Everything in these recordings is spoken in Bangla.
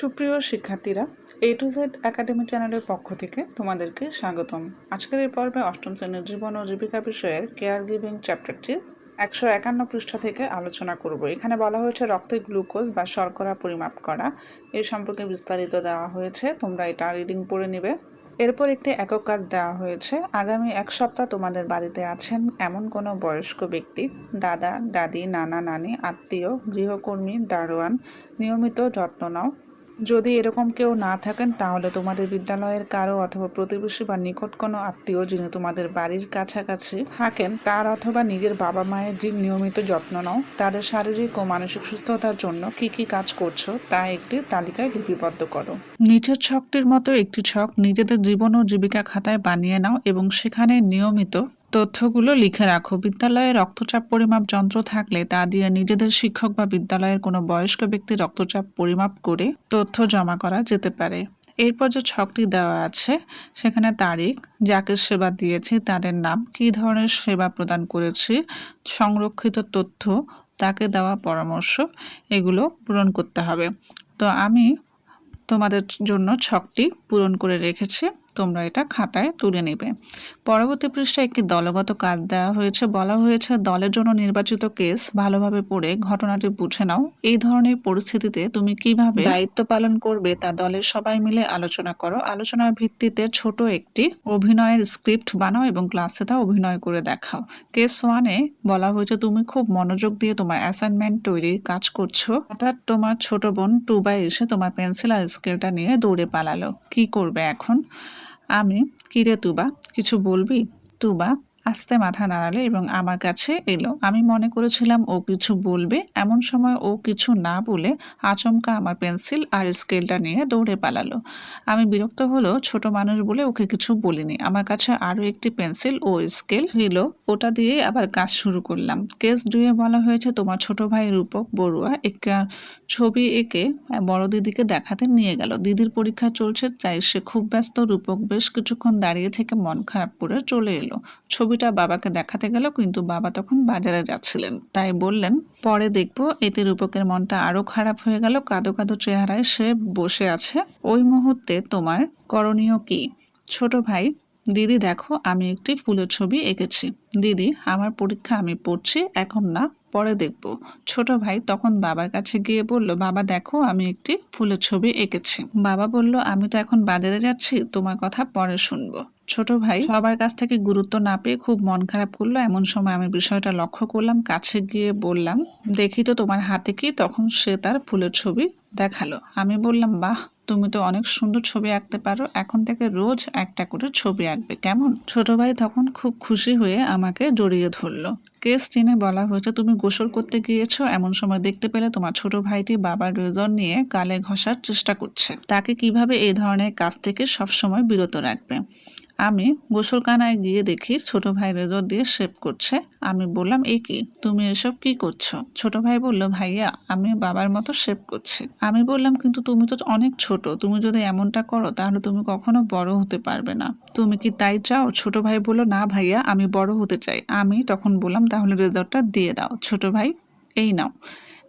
সুপ্রিয় শিক্ষার্থীরা এ টু জেড একাডেমি চ্যানেলের পক্ষ থেকে তোমাদেরকে স্বাগতম। আজকের এই পর্বে অষ্টম শ্রেণির জীবন ও জীবিকা বিষয়ের কেয়ার গিভিং চ্যাপ্টারটির একশো একান্ন পৃষ্ঠা থেকে আলোচনা করব। এখানে বলা হয়েছে রক্তে গ্লুকোজ বা শর্করা পরিমাপ করা। এ সম্পর্কে বিস্তারিত দেওয়া হয়েছে, তোমরা এটা রিডিং পড়ে নিবে। এরপর একটি একক কার্ড দেওয়া হয়েছে। আগামী এক সপ্তাহ তোমাদের বাড়িতে আছেন এমন কোনো বয়স্ক ব্যক্তি, দাদা, দাদি, নানা, নানি, আত্মীয়, গৃহকর্মী, দারোয়ান, নিয়মিত যত্ন নাও। যদি এরকম কেউ না থাকেন, তাহলে তোমাদের বিদ্যালয়ের কারও অথবা প্রতিবেশী বা নিকট কোনো আত্মীয় যিনি তোমাদের বাড়ির কাছাকাছি থাকেন, তার অথবা নিজের বাবা মায়ের যে নিয়মিত যত্ন নাও, তাদের শারীরিক ও মানসিক সুস্থতার জন্য কি কি কাজ করছ তা একটি তালিকায় লিপিবদ্ধ করো। নিচের ছকটির মতো একটি ছক নিজেদের জীবন ও জীবিকা খাতায় বানিয়ে নাও এবং সেখানে নিয়মিত তথ্যগুলো লিখে রাখো। বিদ্যালয়ে রক্তচাপ পরিমাপ যন্ত্র থাকলে তা দিয়ে নিজেদের শিক্ষক বা বিদ্যালয়ের কোনো বয়স্ক ব্যক্তির রক্তচাপ পরিমাপ করে তথ্য জমা করা যেতে পারে। এরপর যে ছকটি দেওয়া আছে, সেখানে তারিখ, যাকে সেবা দিয়েছি, তাদের নাম, কী ধরনের সেবা প্রদান করেছি, সংরক্ষিত তথ্য, তাকে দেওয়া পরামর্শ, এগুলো পূরণ করতে হবে। তো আমি তোমাদের জন্য ছকটি পূরণ করে রেখেছি। তোমরা এটা খাতায় তুলে নেবে। পরবর্তী পৃষ্ঠায় একটি দলগত কাজ দেওয়া হয়েছে। বলা হয়েছে, দলের জন্য নির্বাচিত কেস ভালোভাবে পড়ে, ঘটনাটি বুঝে নাও। এই ধরনের পরিস্থিতিতে তুমি কীভাবে দায়িত্ব পালন করবে তা দলের সবাই মিলে আলোচনা করো। আলোচনার ভিত্তিতে ছোট একটি অভিনয়ের স্ক্রিপ্ট বানাও এবং ক্লাসে তা অভিনয় করে দেখাও। কেস ওয়ানে বলা হয়েছে, তুমি খুব মনোযোগ দিয়ে তোমার অ্যাসাইনমেন্ট তৈরির কাজ করছ। হঠাৎ তোমার ছোট বোন টুবাই এসে তোমার পেন্সিল আর স্কেলটা নিয়ে দৌড়ে পালালো। কি করবে এখন? আমি কিরে তুবা? কিছু বলবি? তুবা? আস্তে মাথা নাড়ালে এবং আমার কাছে এলো। আমি মনে করেছিলাম ও কিছু বলবে। এমন সময় ও কিছু না বলে আচমকা আমার পেন্সিল আর স্কেলটা নিয়ে দৌড়ে পালালো। আমি বিরক্ত হলো ছোট মানুষ বলে ওকে কিছু বলিনি। আমার কাছে আরও একটি পেন্সিল ও স্কেল ছিল ওটা দিয়ে আবার কাজ শুরু করলাম। কেস দুয়ে বলা হয়েছে তোমার ছোট ভাই রূপক বড়ুয়া একটা ছবি এঁকে বড় দিদিকে দেখাতে নিয়ে গেল। দিদির পরীক্ষা চলছে, তাই সে খুব ব্যস্ত। রূপক বেশ কিছুক্ষণ দাঁড়িয়ে থেকে মন খারাপ করে চলে এলো। ছবিটা বাবাকে দেখাতে গেল কিন্তু বাবা তখন বাজারে যাচ্ছিলেন। তাই বললেন, পরে দেখব। এতে রূপকের মনটা আরও খারাপ হয়ে গেল। কাদো কাদো চেহারায় সে বসে আছে। ওই মুহূর্তে তোমার করণীয় কি? ছোট ভাই, দিদি দেখো, আমি একটি ফুলের ছবি এঁকেছি। দিদি, আমার পরীক্ষা আমি পড়ছি, এখন না, পরে দেখব। ছোট ভাই তখন বাবার কাছে গিয়ে বলল, বাবা দেখো, আমি একটি ফুলের ছবি এঁকেছি। বাবা বলল, আমি তো এখন বাজারে যাচ্ছি, তোমার কথা পরে শুনব। ছোট ভাই, সবার কাছ থেকে গুরুত্ব না পেয়ে খুব মন খারাপ করল। এমন সময় আমি বিষয়টা লক্ষ্য করলাম, কাছে গিয়ে বললাম, দেখি তো তোমার হাতে কি? তখন সে তার ফুলের ছবি দেখাল। আমি বললাম, বাহ, তুমি তো অনেক সুন্দর ছবি আঁকতে পারো। এখন থেকে রোজ একটা করে ছবি আঁকবে, কেমন? ছোট ভাই তখন খুব খুশি হয়ে আমাকে জড়িয়ে ধরলো। কেস চিনে বলা হয়েছে তুমি গোসল করতে গিয়েছো? এমন সময় দেখতে পেলে তোমার ছোট ভাইটি বাবার রেজর নিয়ে গালে ঘষার চেষ্টা করছে। তাকে কীভাবে এই ধরনের কাজ থেকে সবসময় বিরত রাখবে? আমি গোসলখানায় গিয়ে দেখি ছোট ভাই রেজর দিয়ে শেভ করছে। আমি বললাম, এই কি? তুমি এসব কি করছ? ছোট ভাই বলল, ভাইয়া, আমি বাবার মতো শেভ করছি। আমি বললাম, কিন্তু তুমি তো অনেক ছোট। তুমি যদি এমনটা করো, তাহলে তুমি কখনো বড় হতে পারবে না। তুমি কি তাই চাও? ছোট ভাই বলল, না ভাইয়া, আমি বড় হতে চাই। আমি তখন বললাম, তাহলে রেজরটা দিয়ে দাও। ছোট ভাই, এই নাও।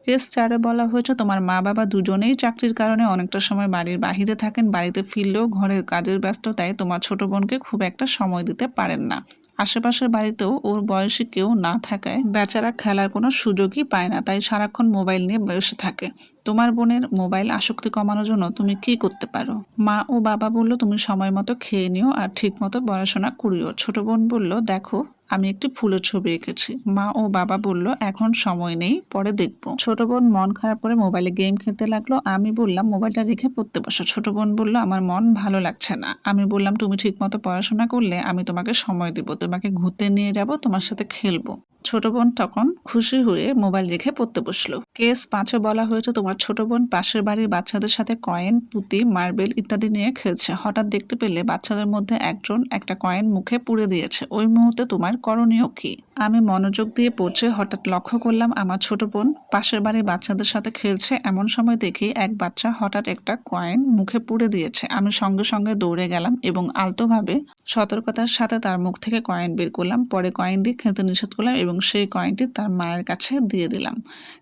কেস চারে বলা হয়েছে, তোমার মা বাবা দুজনেই চাকরির কারণে অনেকটা সময় বাড়ির বাহিরে থাকেন, বাড়িতে ফিরলেও ঘরের কাজের ব্যস্ততায় তোমার ছোট বোনকে খুব একটা সময় দিতে পারেন না। আশেপাশের বাড়িতেও ওর বয়সী কেউ না থাকায় বেচারা খেলার কোনো সুযোগই পায় না, তাই সারাক্ষণ মোবাইল নিয়ে বসে থাকে। তোমার বোনের মোবাইল আসক্তি কমানোর জন্য তুমি কি করতে পারো? মা ও বাবা বলল, তুমি সময় মতো খেয়ে নিও আর ঠিক মতো পড়াশোনা করিও। ছোট বোন বলল, দেখো, আমি একটি ফুলের ছবি এঁকেছি। মা ও বাবা বলল, এখন সময় নেই, পরে দেখব। ছোট বোন মন খারাপ করে মোবাইলে গেম খেলতে লাগল। আমি বললাম, মোবাইলটা রেখে পড়তে বসো। ছোট বোন বলল, আমার মন ভালো লাগছে না। আমি বললাম, তুমি ঠিক মতো পড়াশোনা করলে আমি তোমাকে সময় দিব, তোমাকে ঘুরতে নিয়ে যাব, তোমার সাথে খেলব। ছোট বোন তখন খুশি হয়ে মোবাইল রেখে পড়তে বসল। কেস পাঁচে বলা হয়েছে, তোমার ছোট বোন পাশের বাড়ির বাচ্চাদের সাথে কয়েন, পুঁতি, মার্বেল ইত্যাদি নিয়ে খেলছে। হঠাৎ দেখতে পেলে বাচ্চাদের মধ্যে একজন একটা কয়েন মুখে পুড়ে দিয়েছে। ওই মুহূর্তে তোমার করণীয় কি? আমি মনোযোগ দিয়ে পড়ছে, হঠাৎ লক্ষ্য করলাম আমার ছোট বোন পাশের বাড়ির বাচ্চাদের সাথে খেলছে। এমন সময় দেখি এক বাচ্চা হঠাৎ একটা কয়েন মুখে পুড়ে দিয়েছে। আমি সঙ্গে সঙ্গে দৌড়ে গেলাম এবং আলতোভাবে সতর্কতার সাথে তার মুখ থেকে কয়েন বের করলাম। পরে কয়েন দিয়ে খেলতে নিষেধ করলাম এবং সেই কয়েনটি তার মায়ের কাছে দিয়ে দিলাম।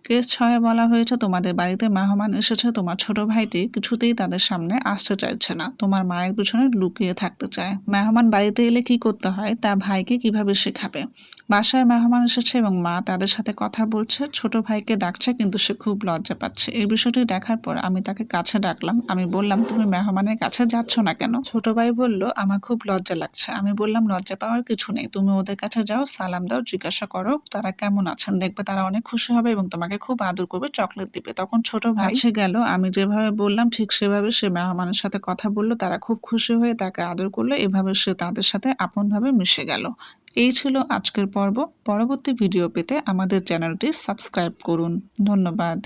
কেস ছয়ে বলা হয়েছে, তোমাদের বাড়িতে বাড়িতে মেহমান এসেছে, তোমার ছোট ভাইটি কিছুতেই তাদের সামনে আসতে চাইছে না। তোমার মায়ের পিছনে লুকিয়ে থাকতে চায়। মেহমান বাড়িতে এলে কি করতে হয়, তা ভাইকে কীভাবে শেখাবে? বাসায় মেহমান এসেছে এবং মা তাদের সাথে কথা বলছে। ছোট ভাইকে ডাকছে কিন্তু সে খুব লজ্জা পাচ্ছে। এই বিষয়টি দেখার পর আমি তাকে কাছে ডাকলাম। আমি বললাম, তুমি মেহমানের কাছে যাচ্ছ না কেন? ছোট ভাই বলল, আমার খুব লজ্জা লাগছে। আমি বললাম, লজ্জা পাওয়ার কিছু নেই। তুমি ওদের কাছে যাও, সালাম দাও, জিজ্ঞাসা করো, তারা কেমন আছেন? দেখবে তারা অনেক খুশি হবে এবং তোমাকে খুব আদর করবে, চকলেট দিবে। তখন ছোট ভাই। সে গেল। আমি যেভাবে বললাম, ঠিক সেভাবে সে মেহমানের সাথে কথা বলল। তারা খুব খুশি হয়ে তাকে আদর করল। এভাবে সে তাদের সাথে আপনভাবে মিশে গেল। এই ছিল আজকের পর্ব। পরবর্তী ভিডিও পেতে আমাদের চ্যানেলটি সাবস্ক্রাইব করুন। ধন্যবাদ।